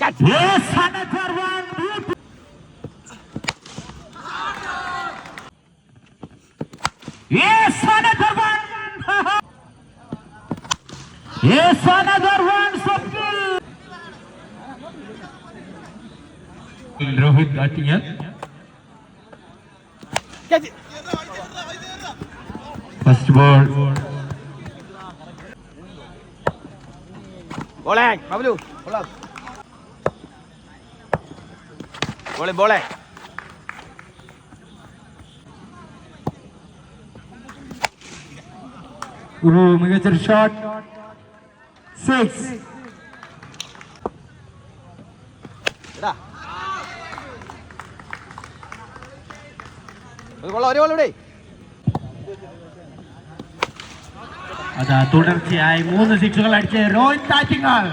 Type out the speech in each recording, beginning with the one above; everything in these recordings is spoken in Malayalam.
Shut Yes, another one. Yes, another one. yes, another one. Swapnil. Rohit Gatiyan. First ball. Bowling, Pablo. Bowling. ബോളെ ബോളെ ഒരു മികച്ചൊരു ഷോട്ട് സിക്സ് അതാ തുടർച്ചയായി മൂന്ന് സിക്സുകൾ അടിച്ച് രോഹിത് താറ്റിങ്ങൽ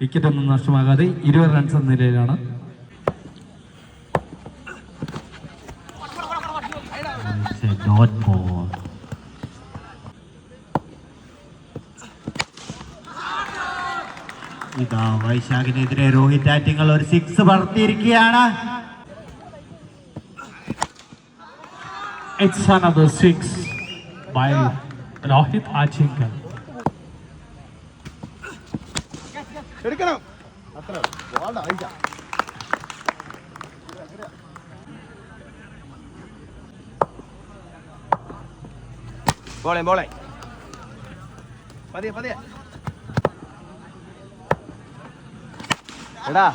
വിക്കറ്റൊന്നും നഷ്ടമാകാതെ ഇരുപത് റൺസ് എന്ന നിലയിലാണ്. It's North Pole. ഇതാ വൈശാഖിനെതിരെ രോഹിത് ആറ്റിങ്ങൾ ഒരു സിക്സ് പറത്തിയിരിക്കുകയാണ് It's another six by Rohit Achinkal. എടുക്കണം അത്ര ബോള ബോളെ പതിയെ പതിയെ. എടാ.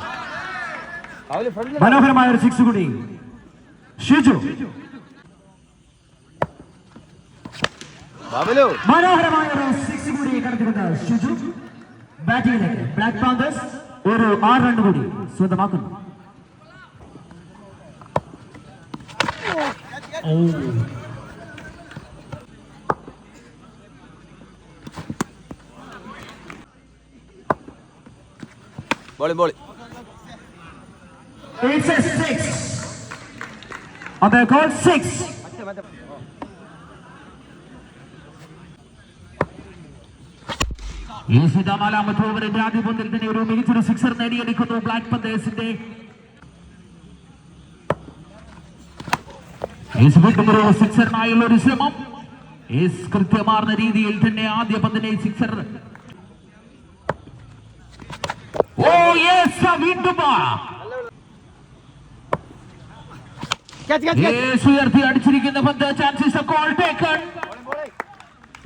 മനോഹരമായ ഒരു സിക്സ് കൂടി. ഷിജു. ബബലു. മനോഹരമായ ഒരു സിക്സ് കൂടി കടത്തിക്കൊണ്ട് ഷിജു. ബാറ്റിംഗിലേക്ക് ബ്ലാക്ക് പാന്തേഴ്സ് ഒരു ആറ് റൺ കൂടി സ്വന്തമാക്കുന്നു. Oh, ബോളി ബോളി It's a six. On the call six. മറ്റേ മറ്റേ ഈ നാലാമത്തെ ഓവറിന്റെ ആദ്യ പന്തിൽ തന്നെ ഒരു മികച്ചൊരു സിക്സർ നേടിയെടുക്കുന്നു ബ്ലാക്ക് പന്തേഴ്സിന്റെ സിക്സറിനായുള്ള ഒരു ശ്രമം. കൃത്യമാർന്ന രീതിയിൽ തന്നെ ആദ്യ പന്തിനെ സിക്സർ ഓ യെസ് വീണ്ടും ക്യാച്ച് ക്യാച്ച് ക്യാച്ച് യേസ് ഉയർത്തി അടിച്ചിരിക്കുന്ന പന്ത് chances call taken.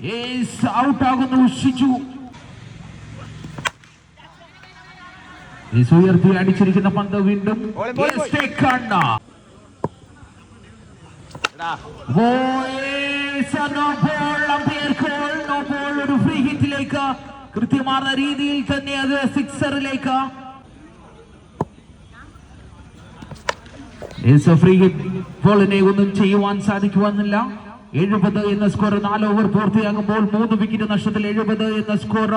Yes out ആകുന്നു ഷിജു യേസ് ഉയർത്തി അടിച്ചിരിക്കുന്ന പന്ത് വീണ്ടും ബോളി, ball yes call no ball ഒരു ഫ്രീ ഹിറ്റിലേക്ക് കൃത്യമായ രീതിയിൽ തന്നെ അത് സിക്സറിലേക്ക്. ബോളിനെ ഒന്നും ചെയ്യുവാൻ സാധിക്കുവാനില്ല. എഴുപത് എന്ന സ്കോർ നാല് ഓവർ പൂർത്തിയാകുമ്പോൾ മൂന്ന് വിക്കറ്റ് നഷ്ടത്തിൽ എഴുപത് എന്ന സ്കോർ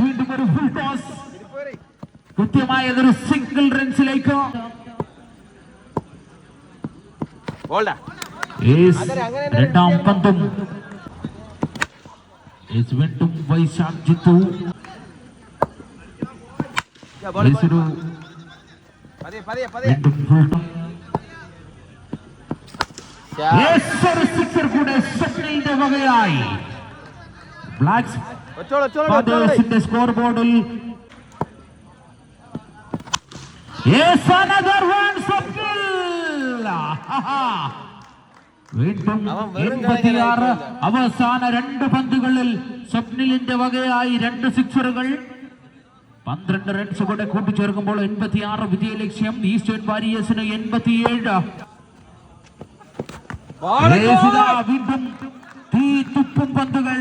വീണ്ടും ഒരു ഫുൾ ടോസ് കൃത്യമായ ഒരു സിംഗിൾ റൺസിലേക്ക് രണ്ടാം പന്തും Yes, വീണ്ടും വൈശാഖ് ജിത്തു ബോളി Yes, ഒരു പതിയെ പതിയെ പതിയെ വീണ്ടും full toss. Yes, ഒരു സിക്സർ കൂടെ സ്വപ്നയുടെ വകയായി ബ്ലാക്ക് ഒച്ചോളൂ ഒച്ചോളൂ ഒച്ചോളൂ ഫാദേഴ്സിന്റെ സ്കോർ ബോർഡിൽ Yes, another one, സ്വപ്നിൽ. ആഹാ. വീണ്ടും എൺപത്തിയാറ് അവസാന രണ്ട് പന്തുകളിൽ സ്വപ്നിലിന്റെ വകയായി രണ്ട് സിക്സറുകൾ. പന്ത്രണ്ട് റൺസ് കൂടെ കൂട്ടിച്ചേർക്കുമ്പോൾ എൺപത്തിയാറ് വിജയ ലക്ഷ്യം. ഈസ്റ്റേൺ വാരിയേഴ്സിന് എൺപത്തിയേഴ്. വീണ്ടും തീ തുപ്പും പന്തുകൾ.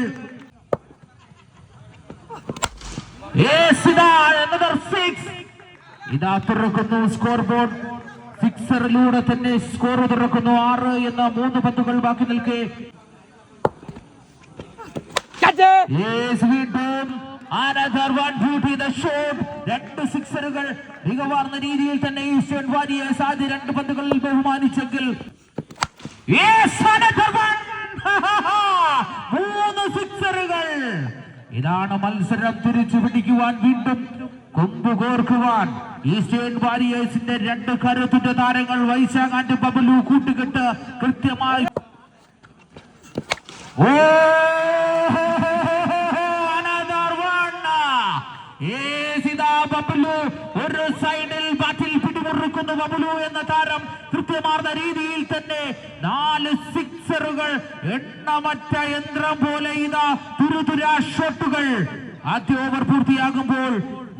ഇതാ തുറക്കുന്നു സ്കോർ ബോർഡ് സിക്സറിലൂടെ തന്നെ സ്കോർ തുറക്കുന്നു. ആറ് എന്ന മൂന്ന് പന്തുകൾ ബാക്കി നിൽക്കെ. വീണ്ടും. one beauty the shot. രണ്ട് സിക്സറുകൾ മികവാർന്ന രീതിയിൽ തന്നെ ഈസ്റ്റേൺ വാരിയേഴ്സ് ആദ്യ രണ്ട് പന്തുകളിൽ ബഹുമാനിച്ചെങ്കിൽ. മൂന്ന് സിക്സറുകൾ. ഇതാണ് മത്സരം. തിരിച്ചു പിടിക്കുവാൻ വീണ്ടും കൊമ്പ് കോർക്കുവാൻ ഈസ്റ്റേൺ വാരിയേഴ്സിന്റെ രണ്ട് കരുത്തുറ്റ താരങ്ങൾ വൈശാഖാന്റെ ബബലു കൂട്ടുകെട്ട് കൃത്യമായി ഒരു സൈഡിൽ ബാറ്റിൽ പിടിമുറുക്കുന്നു ബബ്ലു എന്ന താരം കൃത്യമാർന്ന രീതിയിൽ തന്നെ നാല് സിക്സറുകൾ എണ്ണമറ്റ യന്ത്രം പോലെ ഇതാ തുരുതുരാ ഷോട്ടുകൾ. ആദ്യ ഓവർ പൂർത്തിയാകുമ്പോൾ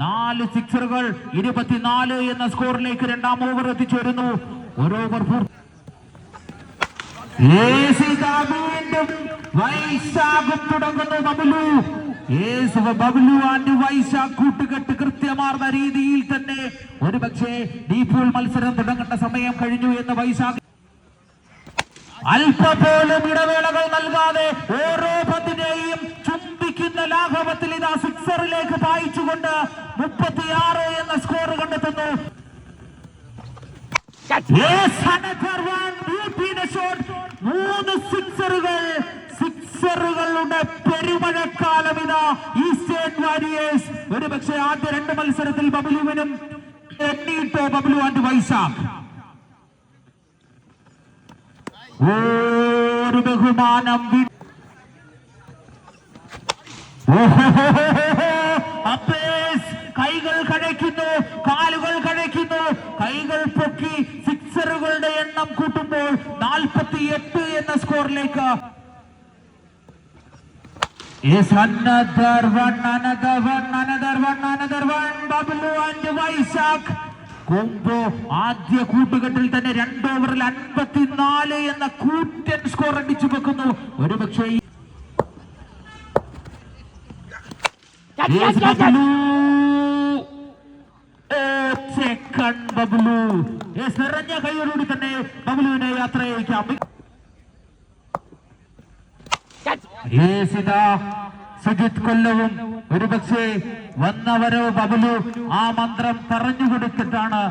നാല് സിക്സറുകൾ ഇരുപത്തിനാല് എന്ന സ്കോറിലേക്ക് രണ്ടാം ഓവർ എത്തിച്ചേരുന്നു ഒരു ഓവർ ആൻഡ് കൂട്ടുകെട്ട് കൃത്യമാർന്ന രീതിയിൽ തന്നെ ഒരു പക്ഷേ ഡീപോൾ മത്സരം തുടങ്ങേണ്ട സമയം കഴിഞ്ഞു എന്ന് വൈശാഖ് അല്പ പോലും ഇടവേളകൾ നൽകാതെ ഓരോ പന്തിനെയും ചുംബിക്കുന്ന ലാഘവത്തിൽ ഇതാ സിക്സറിലേക്ക് പായിച്ചുകൊണ്ട് മുപ്പത്തിയാറ് എന്ന സ്കോർ കണ്ടെത്തുന്നു. മൂന്ന് സിക്സറുകൾ സിക്സറുകളുടെ പെരുമഴക്കാലം ഇതാ ഈസ്റ്റേൺ വാരിയേഴ്സ്. ഒരു പക്ഷേ ആദ്യ രണ്ട് മത്സരത്തിൽ ബബുലുവിനും എണ്ണിയിട്ടോ ബബുലു ആൻഡ് വൈശാഖ്. ഒരു ബഹുമാനം കൈകൾ കഴയ്ക്കുന്നു കാലുകൾ കഴയ്ക്കുന്നു കൈകൾ പൊക്കി സിക്സറുകളുടെ എണ്ണം കൂട്ടുമ്പോൾ നാൽപ്പത്തി എട്ട് എന്ന സ്കോറിലേക്ക് Is another one, another one, another one, another one. Bablu and Vaisak. കൊമ്പോ ആദ്യ കൂട്ടുകെട്ടിൽ തന്നെ രണ്ട് ഓവറിൽ അൻപത്തിനാല് എന്ന കൂറ്റൻ സ്കോർ അടിച്ചു വെക്കുന്നു ഒരുപക്ഷേ ഈ Yes, Bablu. Oh, second Bablu. Yes, നിറഞ്ഞ കൈയോടുകൂടി തന്നെ ബബ്ലുവിനെ യാത്ര അയക്കാം Yes, ഇതാ സുജിത് കൊല്ലവും ഒരുപക്ഷെ വന്നവരോ ബബ്ലു ആ മന്ത്രം പറഞ്ഞു കൊടുത്തിട്ടാണ്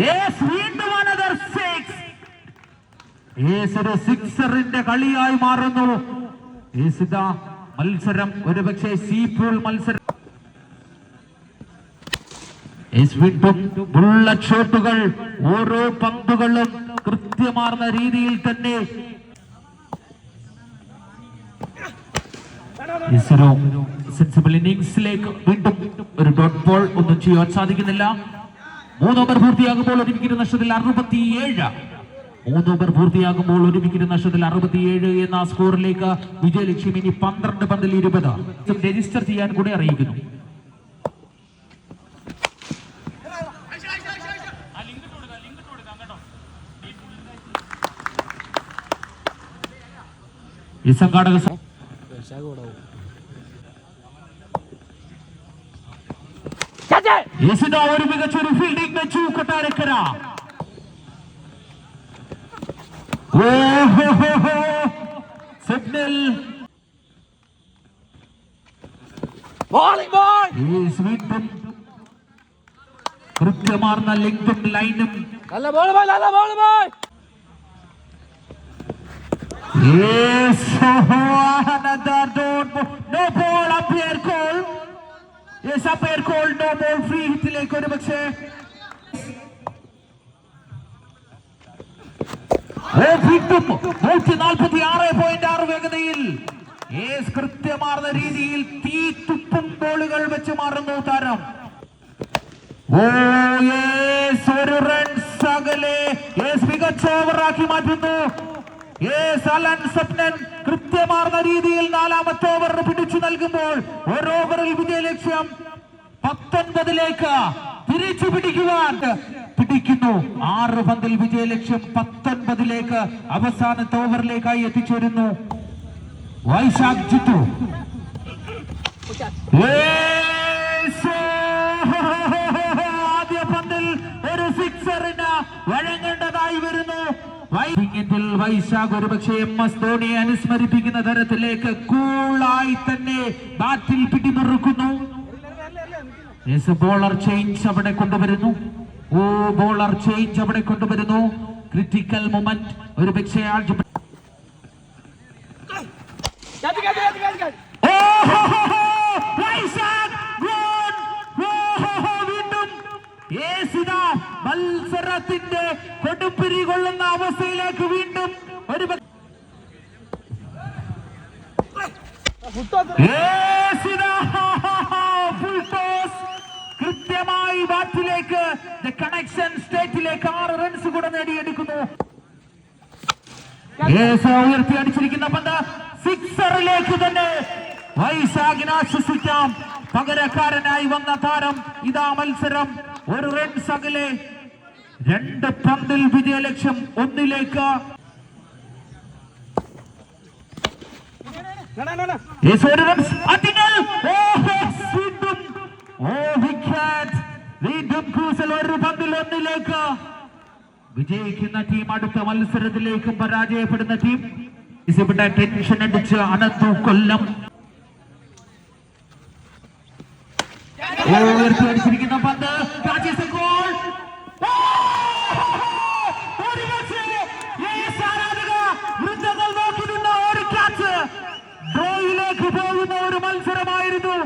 Yes, വീണ്ടും അനദർ. Yes, ഒരു സിക്സറിന്റെ കളിയായി മാറുന്നു Yes, മത്സരം ഒരുപക്ഷെ സീപൂൾ മത്സരം. Yes, വീണ്ടും ബുള്ളറ്റ് ഷോട്ടുകൾ ഓരോ പന്തുകളും കൃത്യമാർന്ന രീതിയിൽ തന്നെ. സെൻസിബിൾ ഇന്നിംഗ്സിലേക്ക് വീണ്ടും ഒരു ഡോട്ട് ബോൾ ഒന്നും ചെയ്യാൻ സാധിക്കുന്നില്ല. മൂന്ന് ഓവർ പൂർത്തിയാകുമ്പോൾ ഒരു വിക്കറ്റ് നഷ്ടത്തിൽ അറുപത്തിയേഴ്. മൂന്ന് ഓവർ പൂർത്തിയാകുമ്പോൾ ഒരു വിക്കറ്റ് നഷ്ടത്തിൽ അറുപത്തിയേഴ് എന്ന സ്കോറിലേക്ക് വിജയലക്ഷ്യം ഇനി പന്ത്രണ്ട് പന്തിൽ ഇരുപത്. രജിസ്റ്റർ ചെയ്യാൻ കൂടെ അറിയിക്കുന്നു. ഈ സംഘാടക ഒരു മികച്ചൊരു ഫീൽഡിംഗ് വെച്ചു കൊട്ടാരക്കര. സിഗ്നൽ കൃത്യമാർന്ന ലിങ്കും ലൈനും നല്ല ബോൾ ബോയ് നല്ല ball boy Yes, oh, another dot. No ball, umpire call. Yes, umpire call, no ball, free hit ഹിറ്റിലേക്ക് ഒരു പക്ഷേ വീണ്ടും നൂറ്റി നാൽപ്പത്തി ആറ് പോയിന്റ് ആറ് വേഗതയിൽ കൃത്യമാർന്ന രീതിയിൽ തീ തുപ്പും ബോളുകൾ വെച്ച് മാറുന്നു താരം. ഒരു റൺസ് അകലെ മികച്ച ഓവറാക്കി മാറ്റുന്നു. കൃത്യമാർന്ന രീതിയിൽ നാലാമത്തെ ഓവർ പിടിച്ചു നൽകുമ്പോൾ ഒരു ഓവറിൽ വിജയലക്ഷ്യം പത്തൊൻപതിലേക്ക് തിരിച്ചു പിടിക്കുവാൻ പിടിക്കുന്നു. ആറ് പന്തിൽ വിജയലക്ഷ്യം പത്തൊൻപതിലേക്ക് അവസാനത്തെ ഓവറിലേക്കായി എത്തിച്ചേരുന്നു. വൈശാഖ് ജിത്തു! ആദ്യ പന്തിൽ ഒരു സിക്സറിന് വഴങ്ങേണ്ടതായി വരുന്നു. വൈകിങ്ങിൽ വൈശാഖ് ഒരുപക്ഷെ എം എസ് ധോണിയെ അനുസ്മരിപ്പിക്കുന്ന തരത്തിലേക്ക് കൂളായി തന്നെ ബാറ്റിൽ പിടിമുറുക്കുന്നു. ബോളർ ചേഞ്ച് അവിടെ കൊണ്ടുവരുന്നു. ഓ ബോളർ ചേഞ്ച് അവിടെ കൊണ്ടുവരുന്നു. ക്രിട്ടിക്കൽ മൊമെന്റ് ഒരു പക്ഷേ മത്സരത്തിന്റെ കൊടുപ്പിരി കൊള്ളുന്ന അവസ്ഥയിലേക്ക് വീണ്ടും ഒരു പ- കൃത്യമായി ബാറ്റിലേക്ക് കണക്ഷൻ സ്റ്റേറ്റിലേക്ക് ആറ് റൺസ് കൂടെ നേടിയെടുക്കുന്നു. ഉയർത്തി അടിച്ചിരിക്കുന്ന പന്ത് സിക്സറിലേക്ക് തന്നെ. വൈശാഖിനെ ആശ്വസിക്കാം. പകരക്കാരനായി വന്ന താരം ഇതാ മത്സരം. ഒരു റൺസ് അകലെ. രണ്ട് പന്തിൽ വിജയലക്ഷ്യം ഒന്നിലേക്ക്. ഒരു റൺസ് ഓ വിക്കറ്റ് ഒരു പന്തിലൊന്നിലേക്ക് വിജയിക്കുന്ന ടീം അടുത്ത മത്സരത്തിലേക്ക് പരാജയപ്പെടുന്ന ടീം ഇവിടെ ടെൻഷൻ അടിച്ച് അനത്തു കൊല്ലം. അടിച്ചിരിക്കുന്ന പന്ത്. രാജേഷ് ഗോൾ! ഒരു മത്സരമായിരുന്നു.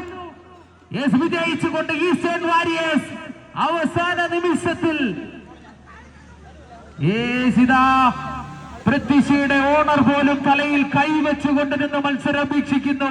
വിജയിച്ചുകൊണ്ട് ഈസ്റ്റേൺ വാരിയേഴ്സ് അവസാന നിമിഷത്തിൽ പ്രത്യക്ഷയുടെ ഓണർ പോലും തലയിൽ കൈവച്ചുകൊണ്ട് നിന്ന് മത്സരം വീക്ഷിക്കുന്നു.